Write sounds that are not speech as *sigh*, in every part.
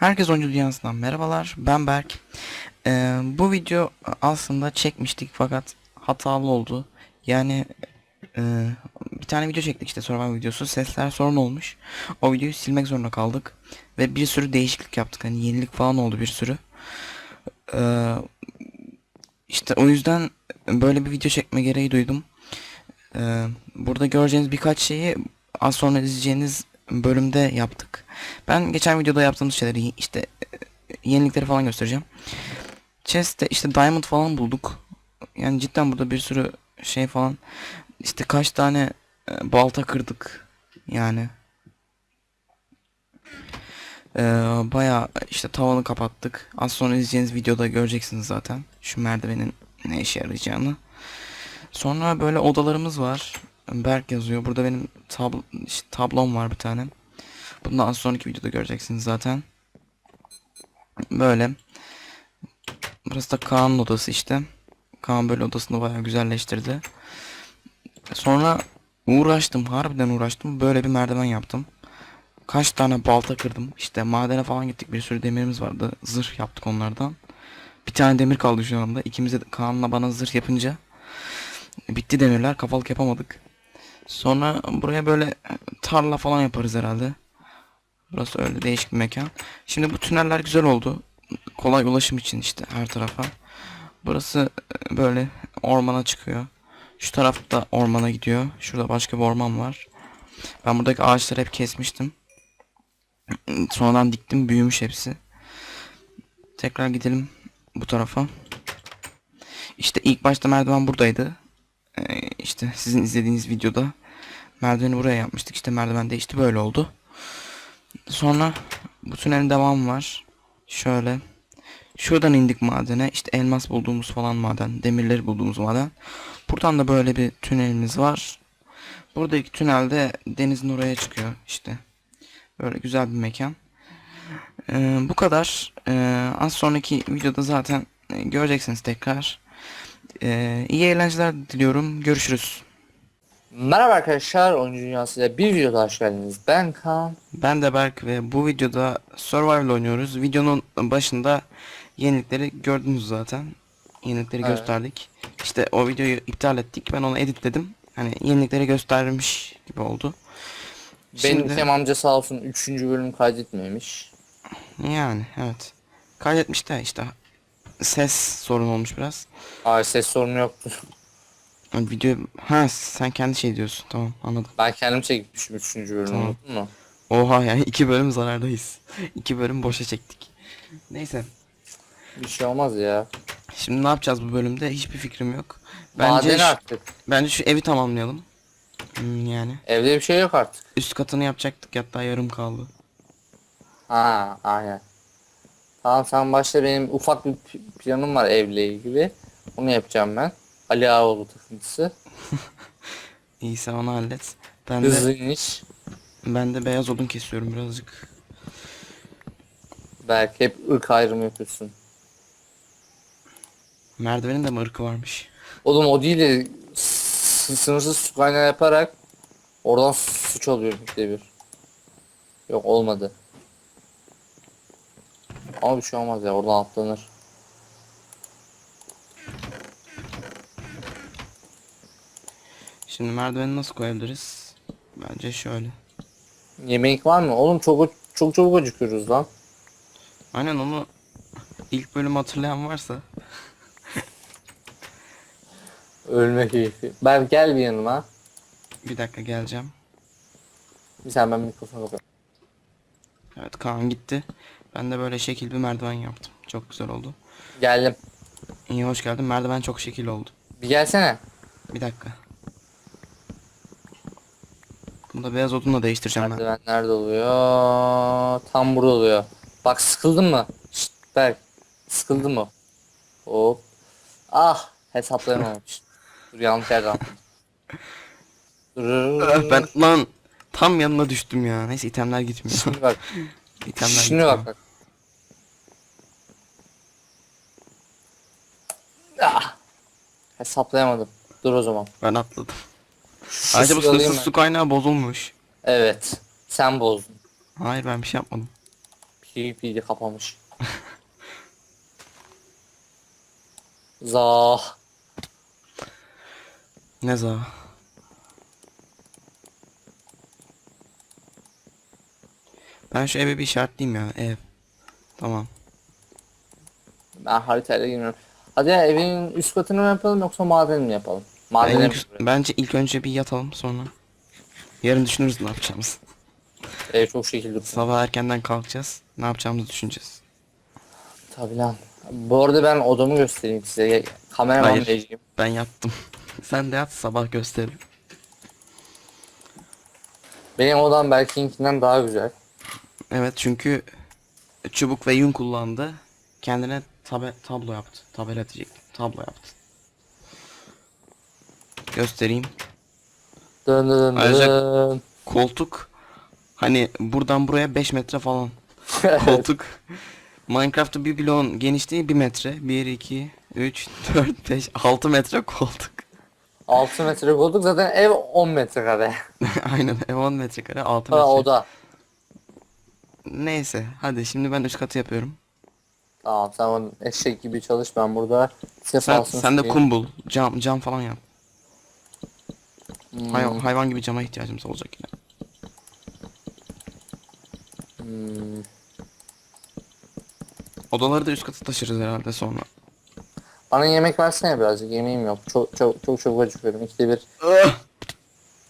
Herkes Oyuncu Dünyası'ndan merhabalar. Ben Berk. Ee, bu video aslında çekmiştik fakat hatalı oldu. Yani e, tane video çektik işte Survivor videosu. Sesler sorun olmuş. O videoyu silmek zorunda kaldık. Ve bir sürü değişiklik yaptık. Hani yenilik falan oldu bir sürü. Ee, işte o yüzden böyle bir video çekme gereği duydum. Ee, burada göreceğiniz birkaç şeyi az sonra izleyeceğiniz bölümde yaptık. Ben geçen videoda yaptığımız şeyleri işte e, yenilikleri falan göstereceğim. Chest'te işte diamond falan bulduk. Yani cidden burada bir sürü şey falan işte kaç tane e, balta kırdık yani. Ee, Baya işte tavanı kapattık. Az sonra izleyeceğiniz videoda göreceksiniz zaten. Şu merdivenin ne işe yarayacağını. Sonra böyle odalarımız var. Berk yazıyor. Burada benim tabl işte tablom var bir tane. Bunu az sonraki videoda göreceksiniz zaten. Böyle. Burası da Kaan'ın odası işte. Kaan böyle odasını bayağı güzelleştirdi. Sonra uğraştım. Harbiden uğraştım. Böyle bir merdiven yaptım. Kaç tane balta kırdım. İşte madene falan gittik. Bir sürü demirimiz vardı. Zırh yaptık onlardan. Bir tane demir kaldı şu anda. İkimiz de Kaan'la bana zırh yapınca bitti demirler. Kafalık yapamadık. Sonra buraya böyle tarla falan yaparız herhalde. Burası öyle değişik bir mekan. Şimdi bu tüneller güzel oldu. Kolay ulaşım için işte her tarafa. Burası böyle ormana çıkıyor. Şu tarafta ormana gidiyor. Şurada başka bir orman var. Ben buradaki ağaçları hep kesmiştim. Sonradan diktim büyümüş hepsi. Tekrar gidelim bu tarafa. İşte ilk başta merdiven buradaydı. Ee, işte sizin izlediğiniz videoda merdiveni buraya yapmıştık. İşte merdiven değişti böyle oldu. Sonra bu tünelin devamı var. Şöyle. Şuradan indik madene. İşte elmas bulduğumuz falan maden. Demirleri bulduğumuz maden. Buradan da böyle bir tünelimiz var. Buradaki tünelde denizin oraya çıkıyor işte. Böyle güzel bir mekan. Ee, bu kadar. Ee, az sonraki videoda zaten e, göreceksiniz tekrar. Ee, iyi eğlenceler diliyorum. Görüşürüz. Merhaba arkadaşlar, Oyuncu Dünyası'yla bir videoda hoş geldiniz. Ben Kaan. Ben de Berk ve bu videoda Survival oynuyoruz. Videonun başında yenilikleri gördünüz zaten. Yenilikleri Evet. gösterdik. İşte o videoyu iptal ettik. Ben onu editledim. Hani yenilikleri göstermiş gibi oldu. Benim Şimdi- Kem amca sağ olsun 3. bölüm kaydetmemiş. Yani evet. Kaydetmiş de işte ses sorun olmuş biraz. Ay ses sorunu yoktur. Yani Video ha sen kendi şey diyorsun. Tamam anladım. Ben kendim çekmişim 3. bölümü Tamam. mu? Oha yani iki bölüm zarardayız. iki bölüm boşa çektik. Neyse. Bir şey olmaz ya. Şimdi ne yapacağız bu bölümde? Hiçbir fikrim yok. Bence Madeni şu, artık. bence şu evi tamamlayalım. Hmm, yani Evde bir şey yok artık. üst katını yapacaktık hatta yarım kaldı. Ha aynen. Tamam sen başla benim ufak bir p- planım var evle ilgili. Onu yapacağım ben. Ali Ağoğlu takıntısı. *laughs* İyi sen onu hallet. Ben de, Hızlı iniş. ben de beyaz odun kesiyorum birazcık. Belki hep ırk ayrımı yapıyorsun. Merdivenin de mi ırkı varmış? Oğlum o değil de s- sınırsız su kaynağı yaparak oradan su çalıyorum işte bir. Yok olmadı. Ama bir şey olmaz ya oradan atlanır. Şimdi merdiveni nasıl koyabiliriz? Bence şöyle. Yemek var mı? Oğlum çok çok çabuk acıkıyoruz lan. Aynen onu ilk bölüm hatırlayan varsa Ölme keyfi. Ben gel bir yanıma. bir dakika geleceğim. Bir sen ben mikrofonu kapat. Evet Kaan gitti. Ben de böyle şekil bir merdiven yaptım. Çok güzel oldu. Geldim. İyi hoş geldin. Merdiven çok şekil oldu. Bir gelsene. Bir dakika. Bunu da beyaz odunla değiştireceğim ben. Merdiven nerede oluyor? Tam burada oluyor. Bak sıkıldın mı? Şşt Berk. Sıkıldın mı? Hop. Ah hesaplayamamış. Dur yanlış yerden. Dur. *laughs* ben lan tam yanına düştüm ya. Neyse itemler gitmiyor. Şimdi bak *laughs* İtemler Şimdi gitti. bak bak. Ah. Hesaplayamadım. Dur o zaman. Ben atladım. Şu Ayrıca bu suyu alayım sınırsız ben. su kaynağı bozulmuş. Evet. Sen bozdun. Hayır ben bir şey yapmadım. PvP'de kapamış. *laughs* Zah. Ne za? Ben şu eve bir işaretleyeyim ya ev. Tamam. Ben haritayla girmiyorum. Hadi ya evin üst katını mı yapalım yoksa maden mi yapalım? Ben Madene mi? ilk- bence ilk önce bir yatalım sonra. Yarın düşünürüz ne yapacağımız. Ev çok şekilli. Sabah erkenden kalkacağız. Ne yapacağımızı düşüneceğiz. Tabii lan. Bu arada ben odamı göstereyim size. Kameraman Hayır. Ben yattım. Sen de yat sabah gösteririm. Benim odam belkiinkinden daha güzel. Evet çünkü çubuk ve yün kullandı. Kendine tabe tablo yaptı. Tabela diyecektim. Tablo yaptı. Göstereyim. Dön dön Ayrıca-. Koltuk hani buradan buraya 5 metre falan. *laughs* Koltuk Minecraft'ta bir bloğun genişliği 1 metre. 1, 2, 3, 4, 5, 6 metre koltuk. 6 metre koyduk zaten ev 10 metrekare. *laughs* Aynen ev 10 metrekare 6 Ha metre. oda. Neyse hadi şimdi ben üst katı yapıyorum. Tamam sen onun eşek gibi çalış ben burada Sen, sefasını sen de süreyim. kum bul. Cam, cam falan yap. Hmm, Hay- hayvan gibi cama ihtiyacımız olacak yine. hmm. Odaları da üst katı taşırız herhalde sonra. Bana yemek versene birazcık yemeğim yok. Çok çok çok çok acıkıyorum. İkide bir.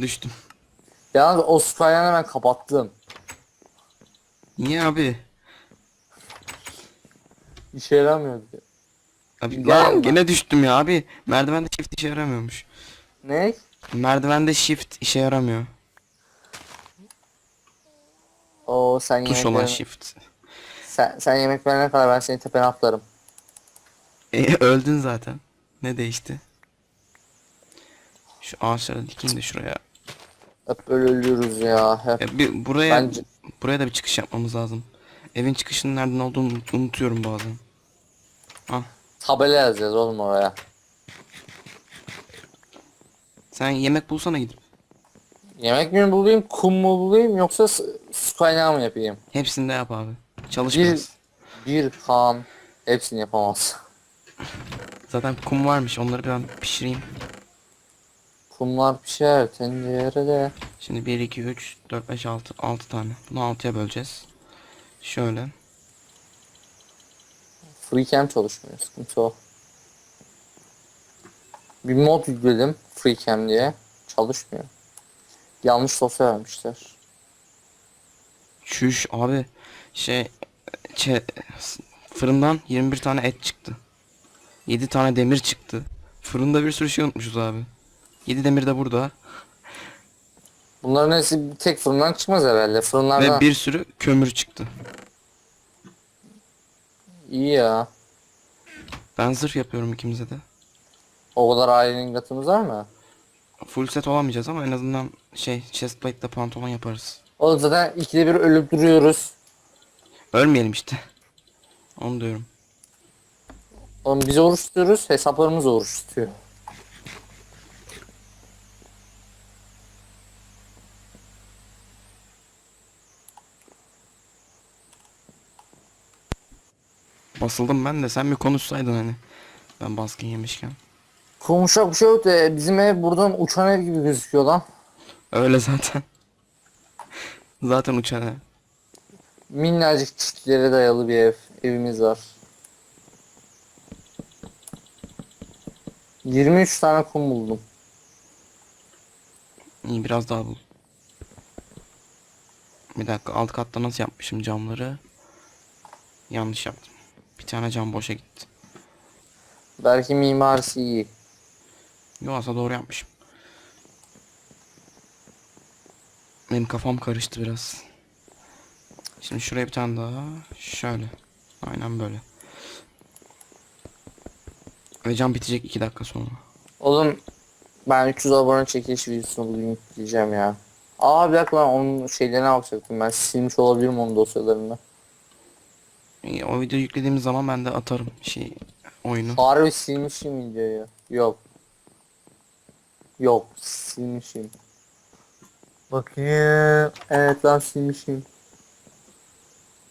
Düştüm. Yalnız o su kaynağını ben kapattım. Niye abi? İşe yaramıyordu. Abi lan lan. gene düştüm ya abi. Merdivende shift işe yaramıyormuş. Ne? Merdivende shift işe yaramıyor. O sen Tuş yemek olan verene, shift. sen, sen yemek verene kadar ben senin tepene atlarım. E, *laughs* öldün zaten. Ne değişti? Şu ağaçları dikeyim de şuraya. Hep böyle ölüyoruz ya. Hep. E, bir buraya Bence- buraya da bir çıkış yapmamız lazım. Evin çıkışının nereden olduğunu unut- unutuyorum bazen. Ah, Tabela yazacağız oğlum oraya. sen yemek bulsana gidip. Yemek mi bulayım, kum mu bulayım yoksa su kaynağı mı yapayım? Hepsini de yap abi. Çalış Bir, biraz. bir kan hepsini yapamaz. Zaten kum varmış. Onları ben pişireyim. Kumlar pişer tencerede. Şimdi 1 2 3 4 5 6 6 tane. Bunu 6'ya böleceğiz. Şöyle. FreeCam çalışmıyor. Sıkıntı o. Bir mod yükledim FreeCam diye. Çalışmıyor. Yanlış dosya vermişler. Çüş abi. Şey çe- fırından 21 tane et çıktı. 7 tane demir çıktı. Fırında bir sürü şey unutmuşuz abi. 7 demir de burada. Bunların hepsi bir tek fırından çıkmaz herhalde. Fırınlardan Ve bir sürü kömür çıktı. iyi ya. Ben zırh yapıyorum ikimize de. O kadar ailenin gatımız var mı? Full set olamayacağız ama en azından şey chestplate'le pantolon yaparız. Oğlum zaten ikide bir ölüp duruyoruz. Ölmeyelim işte. Onu diyorum. Oğlum biz oruç tutuyoruz, hesaplarımız oruç tutuyor. Basıldım ben de sen bir konuşsaydın hani. Ben baskın yemişken. Konuşacak bir şey yok da bizim ev buradan uçan ev gibi gözüküyor lan. Öyle zaten. *laughs* zaten uçan ev. Minnacık çitlere dayalı bir ev. Evimiz var. 23 tane kum buldum. İyi biraz daha bul. Bir dakika alt katta nasıl yapmışım camları? Yanlış yaptım. Bir tane cam boşa gitti. Belki mimarisi iyi. Yo aslında doğru yapmışım. Benim kafam karıştı biraz. Şimdi şuraya bir tane daha. Şöyle. Aynen böyle. Ve cam bitecek 2 dakika sonra. Oğlum ben 300 abone çekiliş videosunu bugün yükleyeceğim ya. Aa bir dakika lan onun şeylerine bakacaktım ben. Silmiş olabilirim onun dosyalarını. İyi, O videoyu yüklediğimiz zaman ben de atarım şey oyunu. Harbi silmişim videoyu. Yok. Yok silmişim. Bakayım. Evet lan silmişim.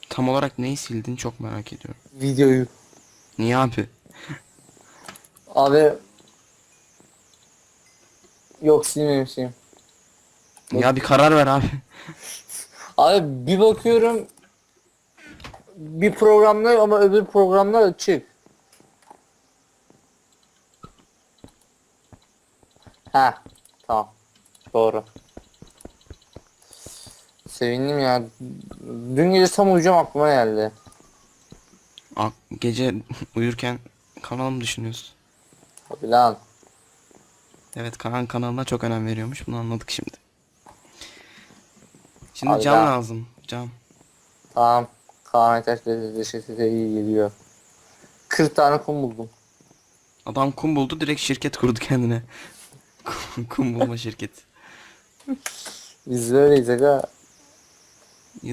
Tam olarak neyi sildin çok merak ediyorum. Videoyu. Niye abi? Abi. Yok silmemişim. Ya bir karar ver abi. *laughs* Abi bir bakıyorum. Bir programda ama öbür programda açık. Ha, tamam. Doğru. Sevindim ya. Dün gece tam uyuyacağım aklıma geldi. Ak- Gece uyurken kanalımı düşünüyorsun. Abi lan. Evet Kaan kanalına çok önem veriyormuş. Bunu anladık şimdi. Şimdi Abi cam ben- lazım. Cam. Tamam. Kaan Aytaç dedi şirkete iyi geliyor. 40 tane kum buldum. Adam kum buldu direkt şirket kurdu kendine. *laughs* kum bulma şirketi. Biz de öyleyiz aga.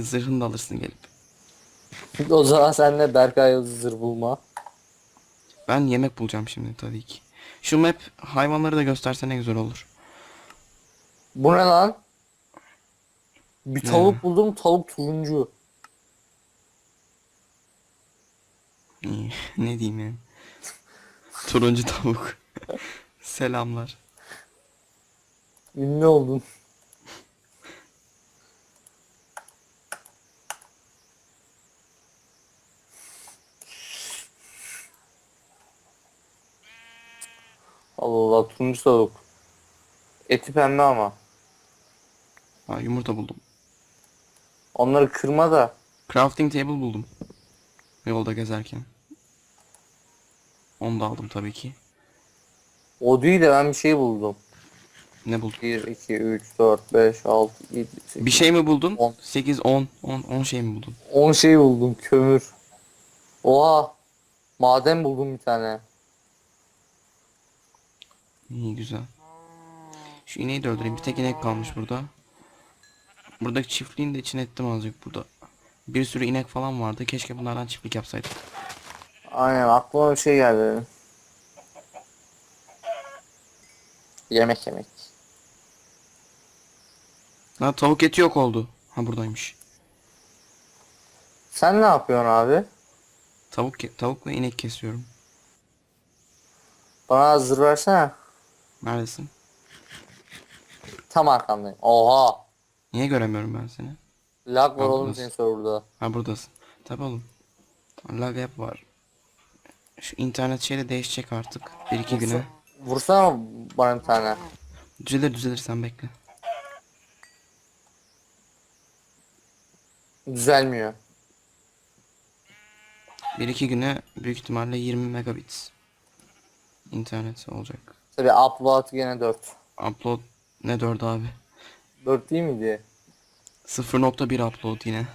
Zırhını da alırsın gelip. O zaman sen de Berkay Yıldız'dır bulma. Ben yemek bulacağım şimdi tabii ki. Şu map hayvanları da gösterse ne güzel olur. Bu ne lan? Bir Ne? tavuk buldum tavuk turuncu. İyi, *laughs* ne diyeyim yani. Turuncu tavuk. *laughs* Selamlar. Ünlü oldun. Allah Allah turuncu tavuk. Eti pembe ama. Ha, yumurta buldum. Onları kırma da. Crafting table buldum. Yolda gezerken. Onu da aldım tabii ki. O değil de ben bir şey buldum. Ne buldun? 1, 2, 3, 4, 5, 6, 7, 8, Bir şey mi buldun? On. 8, 10, 10, 10 şey mi buldun? 10 şey buldum kömür. Oha. Maden buldum bir tane. İyi güzel. Şu ineği de öldüreyim. Bir tek inek kalmış burada. Buradaki çiftliğin de içine ettim azıcık burada. Bir sürü inek falan vardı. Keşke bunlardan çiftlik yapsaydık. Aynen aklıma bir şey geldi. Yemek yemek. Ha tavuk eti yok oldu. Ha buradaymış. Sen ne yapıyorsun abi? Tavuk tavuk ve inek kesiyorum. Bana hazır versene. Neredesin? Tam arkandayım. Oha. Niye göremiyorum ben seni? Lag var oğlum nasıl? senin serverda. Ha buradasın. Tabi oğlum. Lag hep var. Şu internet şeyi de değişecek artık. Bir iki güne. Vursana bana bir tane. Düzelir düzelir sen bekle. Düzelmiyor. Bir iki güne büyük ihtimalle 20 megabit internet olacak. Tabi upload gene 4. Upload ne 4 abi? 4 değil miydi? 0.1 upload yine.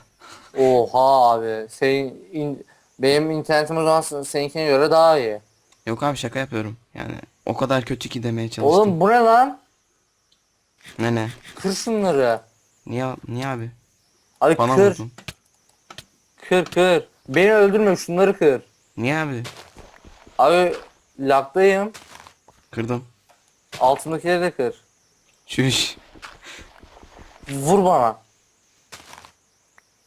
Oha abi. Senin in- benim internetim o zaman seninkine göre daha iyi. Yok abi şaka yapıyorum. Yani o kadar kötü ki demeye çalıştım. Oğlum bu ne lan? Ne ne? Kır şunları. Niye niye abi? Abi Bana kır. vurdun. Kır kır. Beni öldürme şunları kır. Niye abi? Abi lagdayım. Kırdım. Altındakileri de kır. Şuş. Vur bana.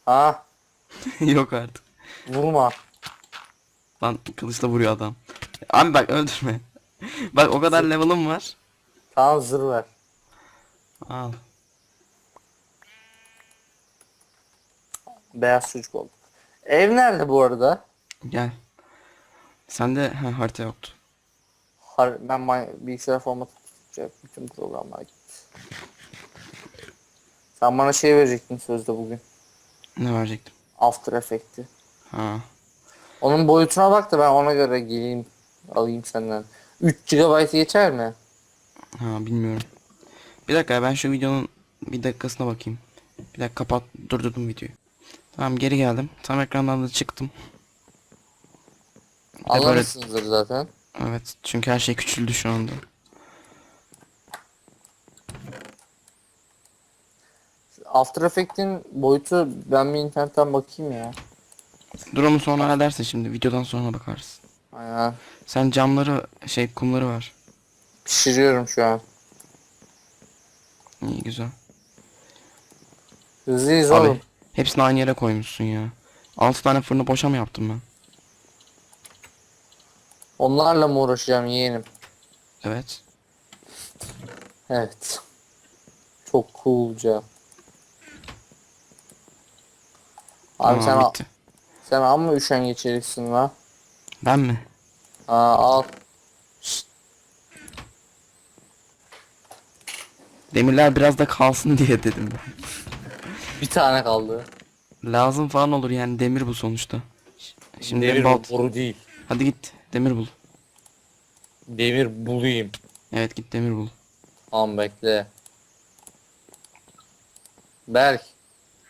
Ha *laughs* Yok artık. vurma. Lan kılıçla vuruyor adam. Abi bak öldürme. bak o kadar level'ım var. Tamam zırh ver. Al. Beyaz çocuk olduk. Ev nerede bu arada? Gel. Sende ha, harita yoktu. Ben bilgisayar formatı tutacak bütün programlar gitti. Sen bana şey verecektin sözde bugün. Ne verecektim? After Effect'i. Ha. Onun boyutuna bak da ben ona göre geleyim alayım senden. 3 GB geçer mi? Ha bilmiyorum. Bir dakika ben şu videonun bir dakikasına bakayım. Bir dakika kapat durdurdum videoyu. Tamam geri geldim. Tam ekrandan da çıktım. Bir böyle- Anlamışsınızdır zaten. Evet çünkü her şey küçüldü şu anda. After Effects'in boyutu ben bir internetten bakayım ya. Dur onu sonra halledersin şimdi. Videodan sonra bakarız. Aynen. Sen camları şey kumları var. Pişiriyorum şu an. İyi güzel. Hızlıyız Abi oğlum. hepsini aynı yere koymuşsun ya. 6 tane fırını boşa mı yaptım ben? Onlarla mı uğraşacağım yeğenim? Evet. Evet. Çok coolca. Abi Tamam, sen, bitti. sen amma üşengeç herifsin la. Ben mi? Aa, al. Demirler biraz da kalsın diye dedim ben. bir tane kaldı. Lazım falan olur yani demir bu sonuçta. Şimdi Demir balt. boru değil. Hadi git demir bul. Demir bulayım. Evet git demir bul. Tamam bekle. Berk,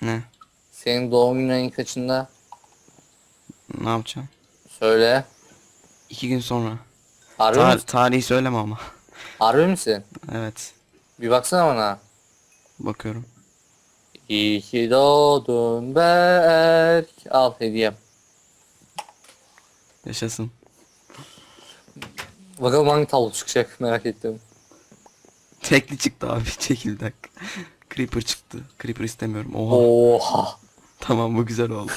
Ne? senin doğum günün ayın kaçında? Ne yapacağım? Söyle. İki gün sonra. Harbi, Ta- misin? tarihi söyleme ama. *laughs* Harbi misin? Evet. Bir baksana bana. Bakıyorum. İyi ki doğdun Berk. Al hediyem. Yaşasın. Bakalım hangi tablo çıkacak merak ettim. Tekli çıktı abi *laughs* çekil dakika. Creeper çıktı. Creeper istemiyorum. Oha. Oha. Tamam bu güzel oldu.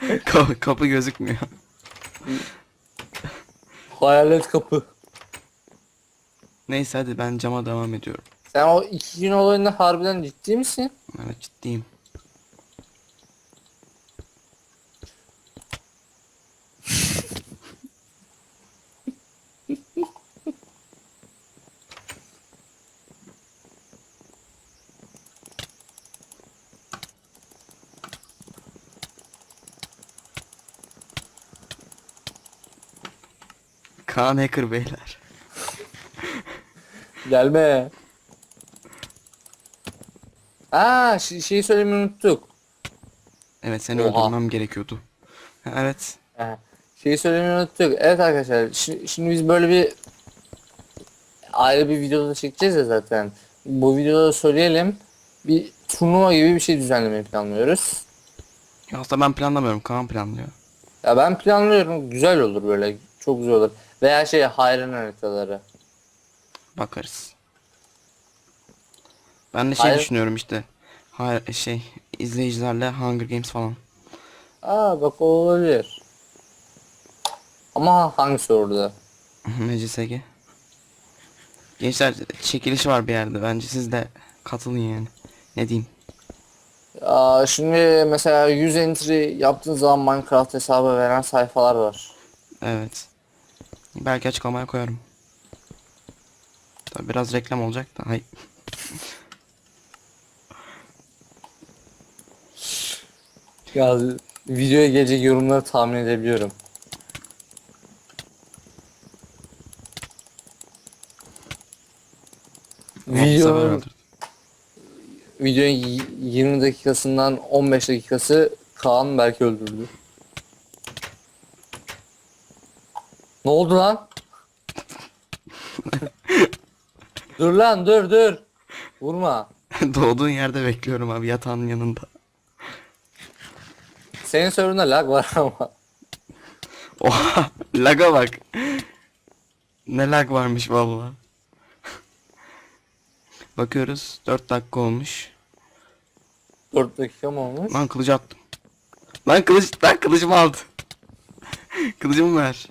*laughs* kapı, kapı gözükmüyor. Hayalet kapı. Neyse hadi ben cama devam ediyorum. Sen o iki gün olayında harbiden ciddi misin? Evet ciddiyim. Kaan Hacker beyler. Gelme. Aa şey, şeyi söylemeyi unuttuk. Evet seni Oha. öldürmem gerekiyordu. Ha, Evet. Ha, Şeyi söylemeyi unuttuk. Evet arkadaşlar şi- şimdi biz böyle bir ayrı bir videoda çekeceğiz ya zaten. Bu videoda söyleyelim. Bir turnuva gibi bir şey düzenlemeyi planlıyoruz. Ya aslında ben planlamıyorum. Kaan planlıyor. Ya ben planlıyorum. Güzel olur böyle. Çok güzel olur. Veya şey hayran haritaları. Bakarız. Ben de şey Hayır. düşünüyorum işte. Hayır şey izleyicilerle Hunger Games falan. Aa bak o olabilir. Ama hangisi orada? *laughs* MCSG. Gençler çekiliş var bir yerde. Bence siz de katılın yani. Ne diyeyim? Aa, şimdi mesela 100 entry yaptığın zaman Minecraft hesabı veren sayfalar var. Evet. Belki açıklamaya koyarım. Tabii biraz reklam olacak da. Hay. Ya videoya gelecek yorumları tahmin edebiliyorum. Video, videonun y- 20 dakikasından 15 dakikası Kaan belki öldürdü. Ne oldu lan? dur lan dur dur. Vurma. *laughs* Doğduğun yerde bekliyorum abi yatağın yanında. Senin serverında lag var ama. Oha laga bak. Ne lag varmış vallahi. Bakıyoruz 4 dakika olmuş. 4 dakika mı olmuş? Lan kılıcı attım. Lan kılıç lan kılıcımı aldı. Kılıcımı ver.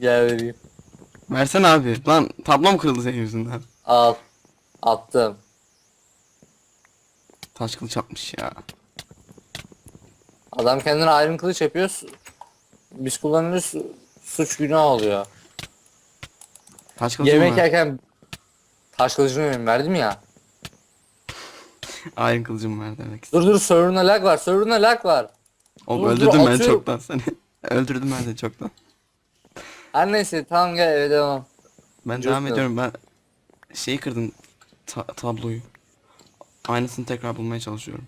Gel vereyim. Versene abi. Lan tablom kırıldı senin yüzünden. Al. Attım. Taş kılıç atmış ya. Adam kendine ayrım kılıç yapıyor. su- Biz kullanıyoruz. su- Suç günah oluyor. Taş kılıcı Yemek mı? yerken taş kılıcını benim verdim ya. *laughs* Iron kılıcımı ver demek. Dur dur server'ına lag var. Server'ına lag var. Oğlum dur, öldürdüm ben atıyorum. çoktan seni. *laughs* öldürdüm ben seni çoktan. Neyse tamam gel eve devam. Ben devam ediyorum ben şeyi kırdım ta- tabloyu. Aynısını tekrar bulmaya çalışıyorum.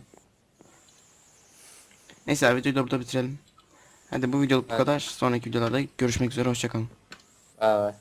Neyse videoyu da burada bitirelim. Hadi bu videoluk bu Evet. kadar. Sonraki videolarda görüşmek üzere hoşçakalın. Evet.